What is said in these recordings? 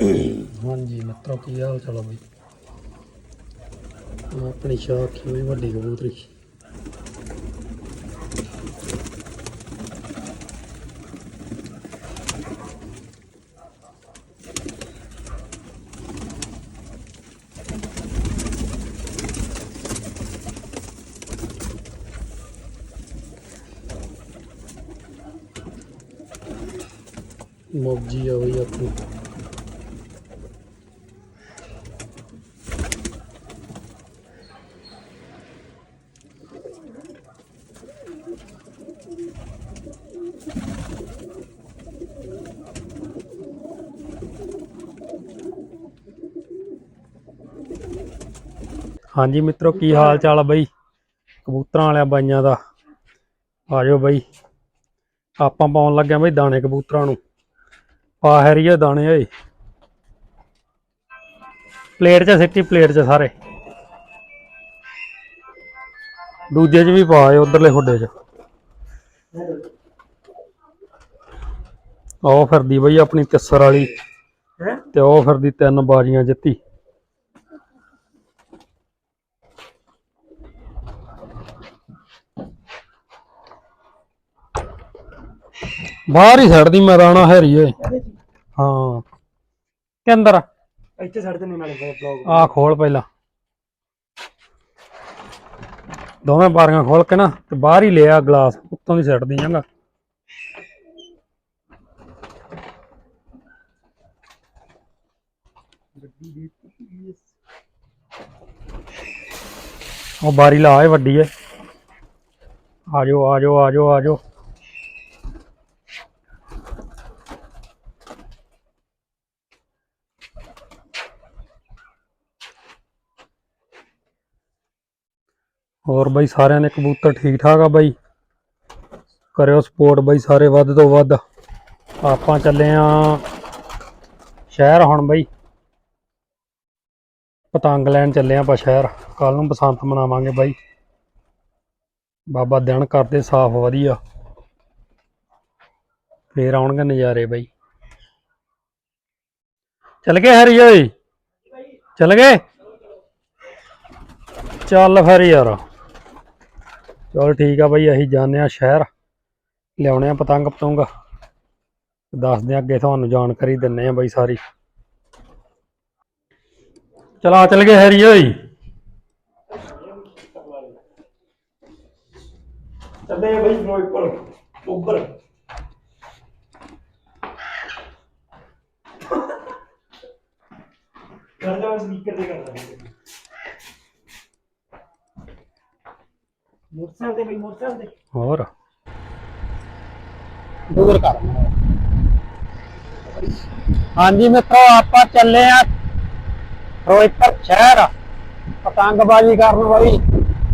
ਹਾਂਜੀ ਮਿੱਤਰੋ ਕੀ ਹਾਲ ਚਾਲ ਆ ਬਈ? ਆਪਣੀ ਸ਼ਾਹ ਕਿਵੇਂ ਵੱਡੀ ਕਬੂਤਰੀ। ਮੌਜੀ ਆ ਬਈ ਆਪਣੀ। ਹਾਂਜੀ ਮਿੱਤਰੋ ਕੀ ਹਾਲ ਚਾਲ ਆ ਬਈ? ਕਬੂਤਰਾਂ ਵਾਲਿਆਂ ਬਾਈਆਂ ਦਾ। ਆਜੋ ਬਈ। ਆਪਾਂ ਪਾਉਣ ਲੱਗਿਆ ਬਈ ਦਾਣੇ ਕਬੂਤਰਾਂ ਨੂੰ। ਪਾ ਹੈਰੀਏ ਦਾਣੇ ਓਏ। ਪਲੇਟ 'ਚ ਸਿੱਟੀ ਪਲੇਟ 'ਚ ਸਾਰੇ। ਦੂਜੇ 'ਚ ਵੀ ਪਾ ਆਏ ਉਧਰਲੇ ਖੁੱਡੇ 'ਚ। ਉਹ ਫਿਰਦੀ ਬਈ ਆਪਣੀ ਕਿਸਰ ਵਾਲੀ। ਤੇ ਉਹ ਫਿਰਦੀ ਤਿੰਨ ਬਾਜੀਆਂ ਜਿੱਤੀ। ਬਾਹਰ ਹੀ ਛੱਡਦੀ ਮੈਂ ਰਾਣਾ ਹੈਰੀ ਓਏ। ਹਾਂ। ਕਿ ਅੰਦਰ ਇੱਥੇ ਛੱਡ ਦਿੰਦੇ ਨਾਲੇ ਬਲੌਗ। ਆ ਖੋਲ ਪਹਿਲਾਂ। ਦੋਵੇਂ ਬਾਰੀਆਂ ਖੋਲ ਕੇ ਨਾ ਤੇ ਬਾਹਰ ਹੀ ਲਿਆ ਗਲਾਸ ਉੱਤੋਂ ਦੀ ਛੱਡਦੀ ਜਾਂਗਾ। ਉਹ ਬਾਰੀ ਲਾ ਏ ਵੱਡੀ ਏ ਆਜੋ ਆਜੋ ਆਜੋ ਆਜੋ ਹੋਰ ਬਾਈ ਸਾਰਿਆਂ ਦੇ ਕਬੂਤਰ ਠੀਕ ਠਾਕ ਆ ਬਾਈ। ਕਰਿਓ ਸਪੋਰਟ ਬਾਈ ਸਾਰੇ ਵੱਧ ਤੋਂ ਵੱਧ। ਆਪਾਂ ਚੱਲੇ ਆ ਸ਼ਹਿਰ ਹੁਣ ਬਈ। ਪਤੰਗ ਲੈਣ ਚੱਲੇ ਆ ਆਪਾਂ ਸ਼ਹਿਰ। ਕੱਲ ਨੂੰ ਬਸੰਤ ਮਨਾਵਾਂਗੇ ਬਾਈ। ਬਾਬਾ ਦਿਨ ਕਰਦੇ ਸਾਫ਼ ਵਧੀਆ। ਫੇਰ ਆਉਣਗੇ ਨਜ਼ਾਰੇ ਬਾਈ। ਚੱਲ ਗਏ ਹਰੀ ਓਏ? ਚੱਲ ਗਏ? ਚੱਲ ਫਿਰ ਯਾਰ। ਚਲ ਠੀਕ ਆ ਬਾਈ, ਅਸੀਂ ਜਾਂਦੇ ਆ ਸ਼ਹਿਰ, ਲਿਆਉਣੇ ਆ ਪਤੰਗ ਪਤੰਗ। ਦੱਸਦੇ ਆ ਅੱਗੇ ਤੁਹਾਨੂੰ ਜਾਣਕਾਰੀ ਦਿੰਨੇ ਆ ਬਾਈ ਸਾਰੀ। ਚਲਾ ਚੱਲ ਗਏ ਹੈਰੀ ਓਏ। ਚੱਲੇ ਬਈ ਫਿਰੋਜ਼ਪੁਰ, ਉੱਪਰ। ਕਰ ਜਾ ਸਪੀਕਰ ਤੇ ਕਰ ਦਾਂਗੇ ਮੋਟਰਸਾਈਕਲ ਤੇ ਬਈ ਮੋਟਰਸਾਈਕਲ ਤੇ। ਹੋਰ? ਦੂਰ ਕਰ। ਹਾਂਜੀ ਮਿੱਤਰੋ ਆਪਾਂ ਚੱਲੇ ਆ ਫਿਰੋਜ਼ਪੁਰ ਸ਼ਹਿਰ। ਪਤੰਗਬਾਜ਼ੀ ਕਰਨ ਵਾਲੀ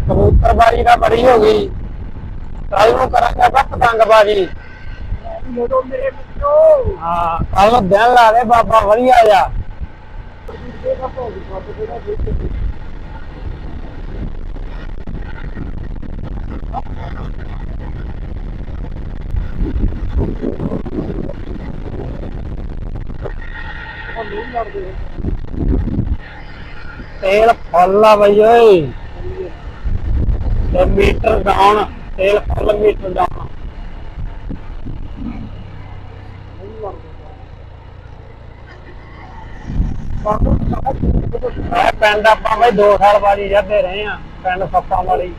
ਕਬੂਤਰਬਾਜ਼ੀ ਦਾ ਬੜੀ ਹੋ ਗਈ। ਕੱਲ ਨੂੰ ਕਰਾਂਗੇ ਆਪਾਂ ਪਤੰਗਬਾਜ਼ੀ। ਮੇਰੇ ਮਿੱਤਰੋ। ਹਾਂ ਕੱਲ ਦਿਨ ਲਾ ਦੇ ਬਾਬਾ ਵਧੀਆ ਜਾ ਤੇਲ ਫੁੱਲ ਆ ਬਈ ਓਏ। ਤੇ ਮੀਟਰ ਡਾਊਨ ਤੇਲ ਫੁੱਲ ਮੀਟਰ ਡਾਊਨ ਪਿੰਡ ਆਪਾਂ ਬਈ 2 ਸਾਲ ਬਾਅਦ ਜਾਂਦੇ ਰਹੇ ਆ, ਪਿੰਡ ਸੱਤਾਂ ਵਾਲੀ।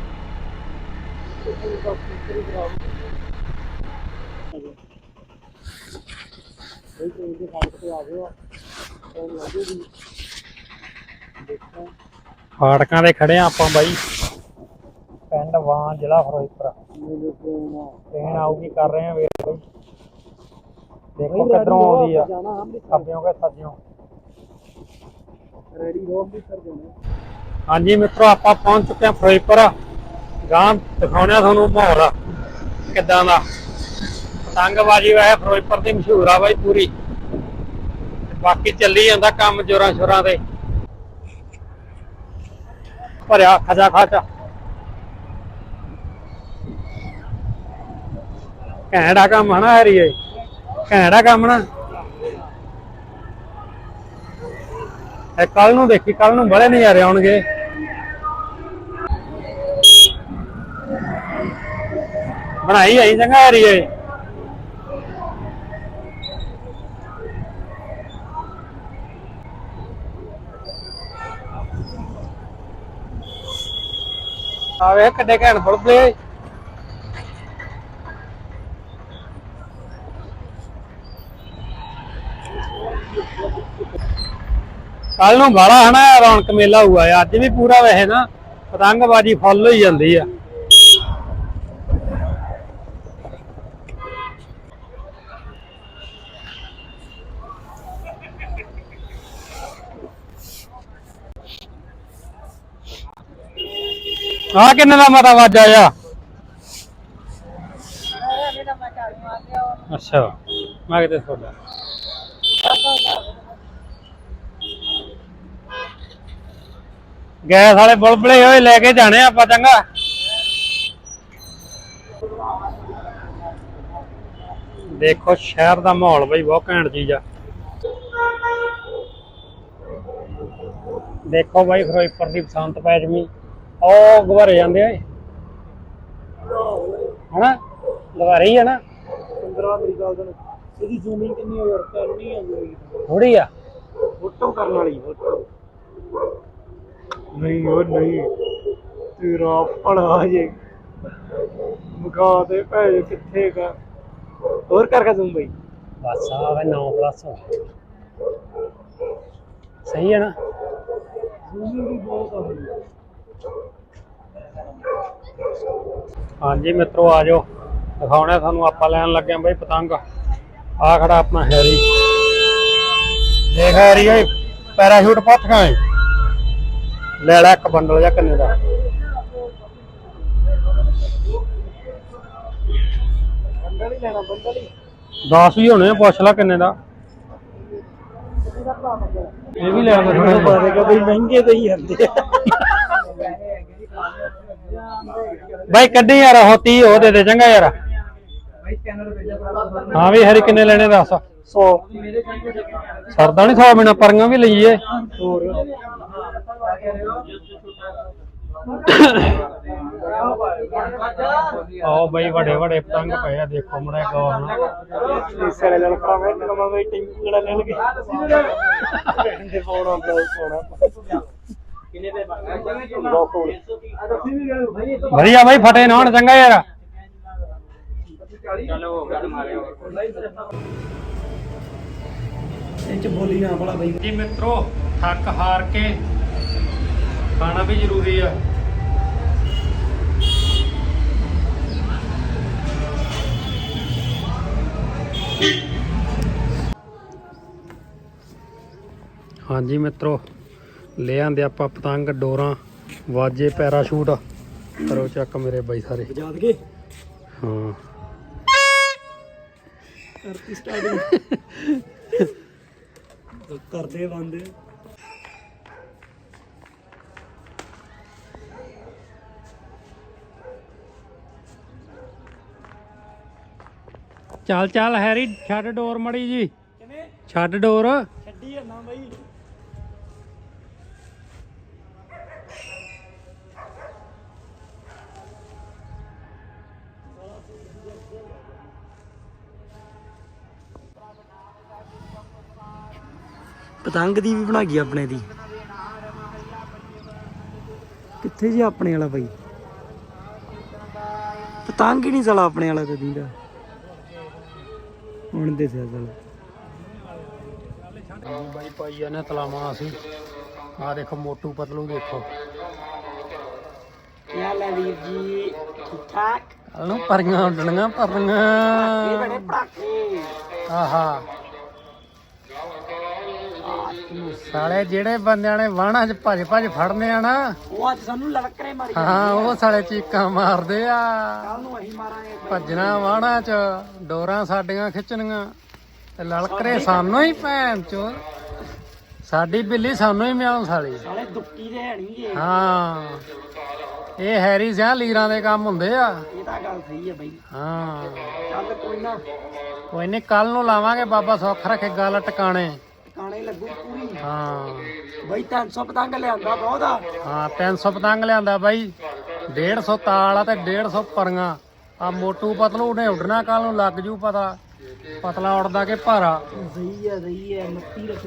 ਫਾਟਕਾਂ ਦੇ ਖੜੇ ਆ ਆਪਾਂ ਬਾਈ। ਪਿੰਡ ਵਾਂ ਜ਼ਿਲ੍ਹਾ ਫਿਰੋਜ਼ਪੁਰ। ਟ੍ਰੇਨ ਆਊਗੀ ਕਰ ਰਹੇ ਆ ਵੇਟ ਬਾਈ ਦੇਖੋ ਕਿੱਧਰੋਂ ਆਉਂਦੀ ਆ। ਖੱਬਿਓਂ ਕਿ ਸੱਜਿਓਂ? ਰੈਡੀ ਹੋ ਵੀ ਦੇਣਾ ਹਾਂਜੀ ਮਿੱਤਰੋ ਆਪਾਂ ਪਹੁੰਚ ਚੁੱਕੇ ਹਾਂ ਫਿਰੋਜ਼ਪੁਰ। ਗਾਂ ਦਿਖਾਉਣੇ ਤੁਹਾਨੂੰ ਮਾਹੌਲ ਕਿੱਦਾਂ ਦਾ? ਪਤੰਗਬਾਜ਼ੀ ਵੈ ਫਿਰੋਜ਼ਪੁਰ ਦੀ ਮਸ਼ਹੂਰ ਆ ਬਾਈ ਪੂਰੀ। ਬਾਕੀ ਚੱਲੀ ਜਾਂਦਾ ਕੰਮ ਜੋਰਾਂ ਸ਼ੋਰਾਂ ਤੇ। ਭਰਿਆ ਖਜਾ ਖਾਚਾ ਘੈਂਡਾ ਕੰਮ ਹਨਾ ਹਰੀਏ ਘੈਂਡਾ ਕੰਮ ਨਾ। ਇਹ ਕੱਲ ਨੂੰ ਦੇਖੀ ਕੱਲ ਨੂੰ ਬੜੇ ਨਜ਼ਾਰੇ ਆਉਣਗੇ। ਬਣਾਈ ਆਈ ਚੰਗਾ ਏਰੀਏ ਆਵੇ ਕਿੱਡੇ ਘੈਂਟ ਫੁੱਲਦੇ ਕੱਲ ਨੂੰ ਬਾਲਾ ਹਨਾ ਰੌਣਕ ਮੇਲਾ ਹੋਊਗਾ ਅੱਜ ਵੀ ਪੂਰਾ ਵੈਸੇ ਨਾ ਪਤੰਗਬਾਜ਼ੀ ਫੁੱਲ ਹੋਈ ਜਾਂਦੀ ਆ। ਆ ਕਿੰਨੇ ਦਾ ਮਾਤਾ ਵਾਜਾ ਆ ਅੱਛਾ, ਮੈਂ ਕਿਤੇ ਤੁਹਾਡਾ ਗੈਸ ਵਾਲੇ ਬੁਲਬੁਲੇ ਹੋਏ, ਲੈ ਕੇ ਜਾਣੇ ਆ ਆਪਾਂ ਚੰਗਾ। ਦੇਖੋ, ਸ਼ਹਿਰ ਦਾ ਮਾਹੌਲ ਬਈ, ਬਹੁਤ ਘੈਂਟ ਚੀਜ਼ ਆ। ਦੇਖੋ ਬਾਈ, ਫਿਰੋਜ਼ਪੁਰ ਦੀ ਬਸੰਤ ਪੈਚਮੀ। ਉਹ ਗੁਬਾਰੇ ਜਾਂਦੇ ਆ ਹਨਾ? ਗੁਬਾਰੇ ਹੀ ਆ ਨਾ। 15 ਮੇਰੀ ਗੱਲ ਸੁਣ ਇਹਦੀ ਜ਼ੂਮਿੰਗ ਕਿੰਨੀ ਹੋ ਯਾਰ ਚੱਲ ਨਹੀਂ ਆਉਂਦੀ ਥੋੜੀ ਆ। ਫੋਟੋ ਕਰਨ ਵਾਲੀ ਫੋਟੋ। ਨਹੀਂ ਉਹ ਨਹੀਂ। ਤੇਰਾ ਪੜਾ ਜੇ। ਮੁਕਾ ਦੇ ਭੈ ਕਿੱਥੇ ਗਾ। ਹੋਰ ਕਰ ਕੇ ਜ਼ੂਮ ਬਈ। ਬਸ ਆ ਵੇ 9 ਪਲੱਸ ਸਹੀ ਹੈ ਨਾ? ਜ਼ੂਮਿੰਗ ਵੀ ਬਹੁਤ ਆ ਰਹੀ ਹਾਂਜੀ ਮਿੱਤਰੋ ਆ ਜਾਓ। ਦਿਖਾਉਣਾ ਤੁਹਾਨੂੰ ਆਪਾਂ ਲੈਣ ਲੱਗੇ ਆਂ ਬਈ ਪਤੰਗ। ਆ ਖੜਾ ਆਪਣਾ ਹੈਰੀ। ਦੇਖ ਹੈਰੀ ਓਏ ਪੈਰਾਸ਼ੂਟ ਪੱਥ ਖਾਏ ਲੈ ਲੈ ਇੱਕ ਬੰਡਲ ਜਾਂ ਕਿੰਨੇ ਦਾ। ਬੰਡਲ ਹੀ ਲੈਣਾ ਬੰਡਲ ਹੀ 10 ਵੀ ਹੋਣੇ ਆ ਪੁੱਛ ਲੈ ਕਿੰਨੇ ਦਾ। ਇਹ ਵੀ ਲੈ ਲੈ ਥੋੜੇ ਬਾਰੇ ਬਈ ਮਹਿੰਗੇ ਤੇ ਹੀ ਆਉਂਦੇ ਆ। ਬਾਈ ਕੱਢੀ ਯਾਰ ਉਹ 30 ਉਹ ਦੇ ਦੇ ਚੰਗਾ ਯਾਰ। ਹਾਂ ਵੀ ਹਰੀ ਕਿੰਨੇ ਲੈਣੇ ਦੱਸ। 100 ਸਰਦਾ ਨਹੀਂ 100 ਬਿਨਾ ਪਰੀਆਂ ਵੀ ਲਈਏ। ਹੋਰ। ਆਓ ਬਈ ਵੱਡੇ ਵੱਡੇ ਪਤੰਗ ਪਏ ਆ ਦੇਖੋ ਮੜਾ ਗੌਰ ਨਾਲ। ਇਸ ਵਾਲੇ ਨਾਲ ਭਰਾਵੇ ਨਵਾਂ ਵੇ ਟਿੰਕੂ ਜਿਹੜਾ ਲੈ ਲਗੇ ਦੇ ਫੋਨ ਬਲੌਗ ਪਾਉਣਾ ਕਿੰਨੇ ਦੇ ਵਧੀਆ ਬਾਈ ਫਟੇ ਨਾ ਹੁਣ ਚੰਗਾ ਯਾਰ। ਇਹ ਚ ਬੋਲੀ ਨਾ ਭਲਾ ਬਈ। ਜੀ ਮਿੱਤਰੋ ਥੱਕ ਹਾਰ ਕੇ ਖਾਣਾ ਵੀ ਜ਼ਰੂਰੀ ਆ। ਹਾਂਜੀ ਮਿੱਤਰੋ ਲੈ ਆਂਦੇ ਆਪਾਂ ਪਤੰਗ ਡੋਰਾਂ ਵਾਜੇ ਪੈਰਾਸ਼ੂਟ। ਕਰੋ ਚੱਕ ਮੇਰੇ ਬਾਈ ਸਾਰੇ। ਯਾਦ ਕੇ ਹਾਂ। ਕਰਤੀ ਸਟਾਰਟਿੰਗ ਕਰਦੇ ਬੰਦੇ। ਚੱਲ ਚੱਲ ਹੈਰੀ ਛੱਡ ਡੋਰ ਮੜੀ ਜੀ। ਕਿਵੇਂ? ਛੱਡ ਡੋਰ। ਪਤੰਗ ਦੀ ਵੀ ਬਣਾ ਗਈ ਆਪਣੇ ਦੀ। ਕਿੱਥੇ ਜੀ ਆਪਣੇ ਵਾਲਾ ਬਾਈ? ਪਤੰਗ ਹੀ ਨਹੀਂ ਚਲਾ ਆਪਣੇ ਵਾਲਾ ਤੇ ਦੀਦਾ ਹੁਣ ਦੇ ਸਿਆ ਹਾਂਜੀ ਬਾਈ ਪਾਈ ਜਾਂਦੇ ਤਲਾਵਾਂ ਅਸੀਂ। ਆ ਦੇਖੋ ਮੋਟੂ ਪਤਲੂ ਦੇਖੋ। ਕੀ ਹਾਲ ਹੈ ਵੀਰ ਜੀ ਠੀਕ ਠਾਕ ਇਹਨੂੰ ਪਰੀਆਂ ਉੱਡਣੀਆਂ ਪਰੀਆਂ। ਬੜੇ ਪੜਾਕੇ ਆਹਾ। ਸਾਲੇ ਜਿਹੜੇ ਬੰਦਿਆਂ ਨੇ ਵਾਹਣਾ 'ਚ ਭੱਜ ਭੱਜ ਫੜਨੇ ਆ ਨਾ ਉਹ ਅੱਜ ਸਾਨੂੰ ਲੜਕਰੇ ਮਾਰੀ ਹਾਂ ਉਹ ਸਾਲੇ ਚੀਕਾਂ ਮਾਰਦੇ ਆ। ਕੱਲ ਨੂੰ ਅਸੀਂ ਮਾਰਾਂਗੇ ਭੱਜਣਾ ਵਾਹਣਾ 'ਚ ਡੋਰਾਂ ਸਾਡੀਆਂ ਖਿੱਚਣੀਆਂ। ਤੇ ਲਲਕਰੇ ਸਾਨੂੰ ਹੀ ਭੈਣ ਚੋ ਸਾਡੀ ਬਿੱਲੀ ਸਾਨੂੰ ਹੀ ਮਿਆਉਂ ਸਾਲੀ। ਸਾਲੇ ਦੁੱਕੀ ਦੇ ਹਣੀਗੇ ਹਾਂ। ਇਹ ਹੈਰੀ ਸਿਆ ਲੀਰਾਂ ਦੇ ਕੰਮ ਹੁੰਦੇ ਆ। ਇਹ ਤਾਂ ਗੱਲ ਸਹੀ ਹੈ ਬਈ। ਹਾਂ। ਚੱਲ ਕੋਈ ਨਾ। ਕੋਈ ਨਹੀਂ ਕੱਲ ਨੂੰ ਲਾਵਾਂਗੇ ਬਾਬਾ ਸੁੱਖ ਰੱਖੇ ਗੱਲ ਟਿਕਾਣੇ। ਟਿਕਾਣੇ ਲੱਗੂ ਪੂਰੀ। ਹਾਂ। ਬਈ 300 ਪਤੰਗ ਲਿਆਂਦਾ ਬਹੁਤ ਹਾਂ 300 ਪਤੰਗ ਲਿਆਂਦਾ ਬਾਈ। 150 ਤਾਲ ਆ ਤੇ 150 ਪਰੀਆਂ। ਆ ਮੋਟੂ ਪਤਲੂ ਨੇ ਉੱਡਣਾ ਕੱਲ ਨੂੰ ਲੱਗ ਜੂ ਪਤਾ। ਪਤਲਾ ਉੜਦਾ ਕਿ ਭਾਰਾ। ਸਹੀ ਆ ਸਹੀ ਆ ਮੱਤੀ